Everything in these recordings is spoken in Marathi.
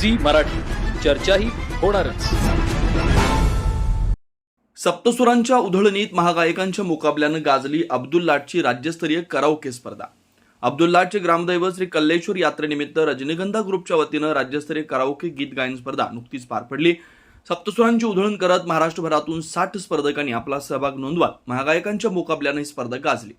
झी मराठी. चर्चाही होणारच. सप्तसुरांच्या उधळणीत महागायकांच्या मुकाबल्यानं गाजली अब्दुल लाटची राज्यस्तरीय कराओके स्पर्धा. अब्दुल लाटचे ग्रामदैवत श्री कल्लेश्वर यात्रेनिमित्त रजनीगंधा ग्रुपच्या वतीनं राज्यस्तरीय कराओके गीत गायन स्पर्धा नुकतीच पार पडली. सप्तसुरांची उधळण करत महाराष्ट्रभरातून साठ स्पर्धकांनी आपला सहभाग नोंदवत महागायकांच्या मुकाबल्यानं ही स्पर्धा गाजली.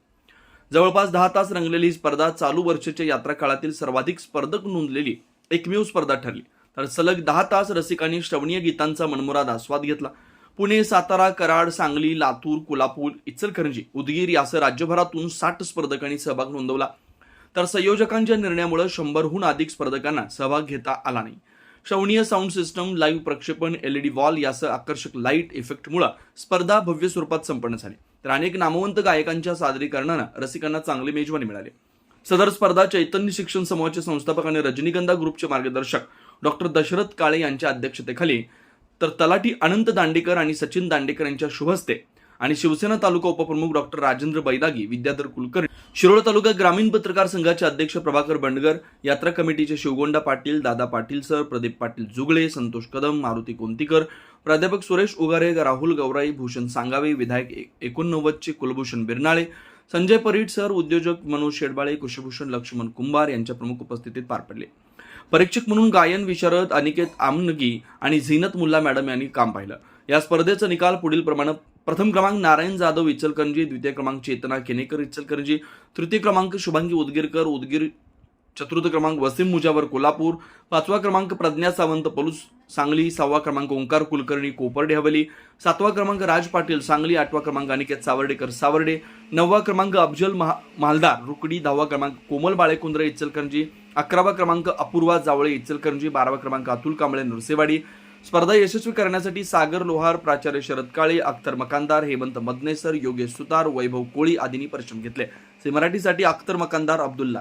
जवळपास दहा तास रंगलेली ही स्पर्धा चालू वर्षाच्या यात्रा काळातील सर्वाधिक स्पर्धक नोंदलेली एकमेव स्पर्धा ठरली. तर सलग दहा तास रसिकांनी श्रवणीय गीतांचा मनमुराद आस्वाद घेतला. पुणे सातारा कराड सांगली लातूर कोल्हापूर इचलकरंजी उदगीर यासह राज्यभरातून साठ स्पर्धकांनी सहभाग नोंदवला. तर संयोजकांच्या निर्णयामुळे शंभरहून अधिक स्पर्धकांना सहभाग घेता आला नाही. श्रवणीय साऊंड सिस्टम लाईव्ह प्रक्षेपण एलईडी वॉल यासह आकर्षक लाइट इफेक्टमुळे स्पर्धा भव्य स्वरूपात संपन्न झाली. तर अनेक नामवंत गायकांच्या सादरीकरणानं रसिकांना चांगली मेजवानी मिळाली. सदर स्पर्धा चैतन्य शिक्षण समूहाचे संस्थापक आणि रजनीगंधा ग्रुपचे मार्गदर्शक डॉक्टर दशरथ काळे यांच्या अध्यक्षतेखाली तर तलाठी अनंत दांडेकर आणि सचिन दांडेकर यांच्या शुभस्ते आणि शिवसेना तालुका उपप्रमुख डॉक्टर राजेंद्र बैदागी विद्याधर कुलकर्णी शिरोळ तालुका ग्रामीण पत्रकार संघाचे अध्यक्ष प्रभाकर बंडगर यात्रा कमिटीचे शिवगोंडा पाटील दादा पाटील सर प्रदीप पाटील जुगळे संतोष कदम मारुती कोंतीकर प्राध्यापक सुरेश उगारे राहुल गौराई भूषण सांगावे विधायक एकोणनव्वदचे कुलभूषण बिरनाळे संजय परीट सर उद्योजक मनोज शेडबाळे कुशभूषण लक्ष्मण कुंभार यांच्या प्रमुख उपस्थितीत पार पडले. परीक्षक म्हणून गायन विशारद अनिकेत आमनगी आणि झीनत मुल्ला मॅडम यांनी काम पाहिलं. या स्पर्धेचा निकाल पुढील प्रमाणे प्रथम क्रमांक नारायण जाधव इचलकरंजी द्वितीय क्रमांक चेतना केनेकर इचलकरंजी तृतीय क्रमांक शुभांगी उदगीरकर उदगीर चतुर्थ क्रमांक वसीम मुजावर कोल्हापूर पाचवा क्रमांक प्रज्ञा सावंत पलूस सांगली सहावा क्रमांक ओंकार कुलकर्णी कोपर्डे हवेली सातवा क्रमांक राज पाटील सांगली आठवा क्रमांक अनिकेत सावर्डेकर सावर्डे नववा क्रमांक अफजल महा मालदार रुकडी दहावा क्रमांक कोमल बाळेकुंद्रे इचलकरंजी अकरावा क्रमांक अपूर्वा जावळे इचलकरंजी बारावा क्रमांक अतुल कांबळे नरसेवाडी स्पर्धा यशस्वी करण्यासाठी सागर लोहार प्राचार्य शरद काळे अख्तर मकानदार हेमंत मदनेसर योगेश सुतार वैभव कोळी आदींनी परिश्रम घेतले. मराठीसाठी अख्तर मकानदार अब्दुल्ला.